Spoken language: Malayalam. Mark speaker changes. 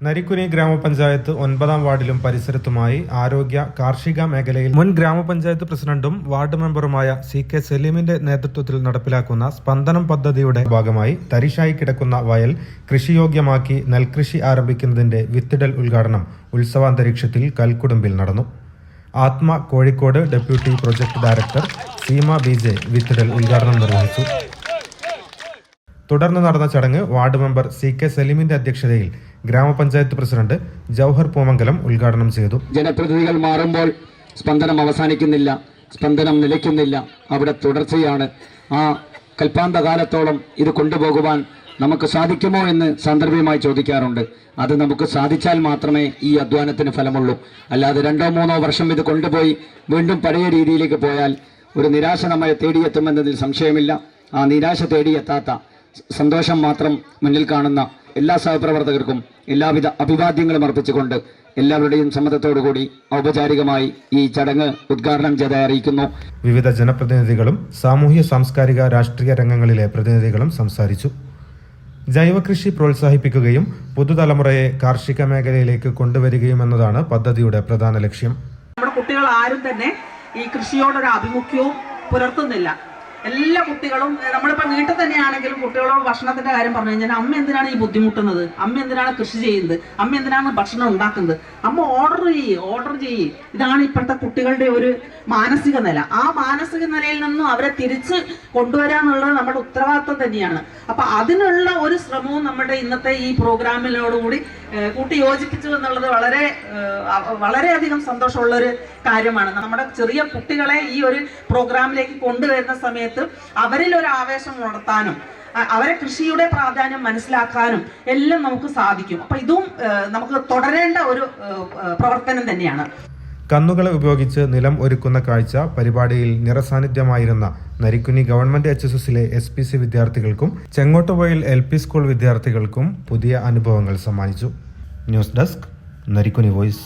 Speaker 1: നരിക്കുനി ഗ്രാമപഞ്ചായത്ത് ഒൻപതാം വാർഡിലും പരിസരത്തുമായി ആരോഗ്യ കാർഷിക മേഖലയിൽ മുൻ ഗ്രാമപഞ്ചായത്ത് പ്രസിഡന്റും വാർഡ് മെമ്പറുമായ സി കെ സലീമിന്റെ നേതൃത്വത്തിൽ നടപ്പിലാക്കുന്ന സ്പന്ദനം പദ്ധതിയുടെ ഭാഗമായി തരിശായി കിടക്കുന്ന വയൽ കൃഷിയോഗ്യമാക്കി നെൽകൃഷി ആരംഭിക്കുന്നതിന്റെ വിത്തിടൽ ഉദ്ഘാടനം ഉത്സവാന്തരീക്ഷത്തിൽ കൽക്കുടുമ്പിൽ നടന്നു. ആത്മ Kozhikode deputy project director Seema B J വിത്തിടൽ ഉദ്ഘാടനം നിർവഹിച്ചു. തുടർന്ന് നടന്ന ചടങ്ങ് വാർഡ് മെമ്പർ സി കെ സലീമിന്റെ അധ്യക്ഷതയിൽ ഗ്രാമപഞ്ചായത്ത് പ്രസിഡന്റ് ജൌഹർ പൂമംഗലം ഉദ്ഘാടനം ചെയ്തു.
Speaker 2: ജനപ്രതിനിധികൾ മാറുമ്പോൾ സ്പന്ദനം അവസാനിക്കുന്നില്ല സ്പന്ദനം നിലയ്ക്കുന്നില്ല. അവിടെ തുടർച്ചയാണ്. ആ കൽപ്പാന്ത കാലത്തോളം ഇത് കൊണ്ടുപോകുവാൻ നമുക്ക് സാധിക്കുമോ എന്ന് സാന്ദർഭികമായി ചോദിക്കാറുണ്ട്. അത് നമുക്ക് സാധിച്ചാൽ മാത്രമേ ഈ അധ്വാനത്തിന് ഫലമുള്ളൂ. അല്ലാതെ രണ്ടോ മൂന്നോ വർഷം ഇത് കൊണ്ടുപോയി വീണ്ടും പഴയ രീതിയിലേക്ക് പോയാൽ ഒരു നിരാശ നമ്മളെ തേടിയെത്തുമെന്നതിൽ സംശയമില്ല. ആ നിരാശ തേടിയെത്താത്ത സന്തോഷം മാത്രം മുന്നിൽ കാണുന്ന എല്ലാ സഹപ്രവർത്തകർക്കും എല്ലാവിധ അഭിവാദ്യങ്ങളും അർപ്പിച്ചുകൊണ്ട് എല്ലാവരുടെയും സമ്മതത്തോടുകൂടി ഔപചാരികമായി ഈ ചടങ്ങ് ഉദ്ഘാടനം ചെയ്ത് അറിയിക്കുന്നു.
Speaker 1: വിവിധ ജനപ്രതിനിധികളും സാമൂഹ്യ സാംസ്കാരിക രാഷ്ട്രീയ രംഗങ്ങളിലെ പ്രതിനിധികളും സംസാരിച്ചു. ജൈവകൃഷി പ്രോത്സാഹിപ്പിക്കുകയും പുതുതലമുറയെ കാർഷിക മേഖലയിലേക്ക് കൊണ്ടുവരികയും എന്നതാണ് പദ്ധതിയുടെ പ്രധാന ലക്ഷ്യം.
Speaker 3: നമ്മുടെ കുട്ടികൾ ആരും തന്നെ ഈ കൃഷിയോടൊരു ആഭിമുഖ്യവും പുലർത്തുന്നില്ല. എല്ലാ കുട്ടികളും നമ്മളിപ്പോൾ നമ്മളിപ്പോ വീട്ടിൽ തന്നെയാണെങ്കിലും കുട്ടികളോട് ഭക്ഷണത്തിന്റെ കാര്യം പറഞ്ഞു കഴിഞ്ഞാൽ അമ്മ എന്തിനാണ് ഈ ബുദ്ധിമുട്ടുന്നത്? അമ്മ എന്തിനാണ് കൃഷി ചെയ്യുന്നത്? അമ്മ എന്തിനാണ് ഭക്ഷണം ഉണ്ടാക്കുന്നത്? അമ്മ ഓർഡർ ചെയ്യ് ഓർഡർ ചെയ്യ്. ഇതാണ് ഇപ്പോഴത്തെ കുട്ടികളുടെ ഒരു മാനസിക നില. ആ മാനസിക നിലയിൽ നിന്നും അവരെ തിരിച്ച് കൊണ്ടുവരാന്നുള്ളത് നമ്മുടെ ഉത്തരവാദിത്വം തന്നെയാണ്. അപ്പൊ അതിനുള്ള ഒരു ശ്രമവും നമ്മുടെ ഇന്നത്തെ ഈ പ്രോഗ്രാമിനോടുകൂടി കൂട്ടി യോജിപ്പിച്ചു എന്നുള്ളത് വളരെ വളരെയധികം സന്തോഷമുള്ള ഒരു കാര്യമാണ്. നമ്മുടെ ചെറിയ കുട്ടികളെ ഈ ഒരു പ്രോഗ്രാമിലേക്ക് കൊണ്ടുവരുന്ന സമയത്ത് അവരിൽ ഒരു ആവേശം ഉണർത്താനും അവരെ കൃഷിയുടെ പ്രാധാന്യം മനസ്സിലാക്കാനും എല്ലാം നമുക്ക് സാധിക്കും. അപ്പൊ ഇതും നമുക്ക് തുടരേണ്ട ഒരു പ്രവർത്തനം തന്നെയാണ്.
Speaker 1: കന്നുകളെ ഉപയോഗിച്ച് നിലം ഒരുക്കുന്ന കാഴ്ച പരിപാടിയിൽ നിറസാന്നിധ്യമായിരുന്ന നരിക്കുനി ഗവൺമെന്റ് എച്ച് എസ് എസിലെ എസ് പി സി വിദ്യാർത്ഥികൾക്കും ചെങ്ങോട്ടുപോയിൽ എൽ പി സ്കൂൾ വിദ്യാർത്ഥികൾക്കും പുതിയ അനുഭവങ്ങൾ സമ്മാനിച്ചു. News desk Narikkuni voice.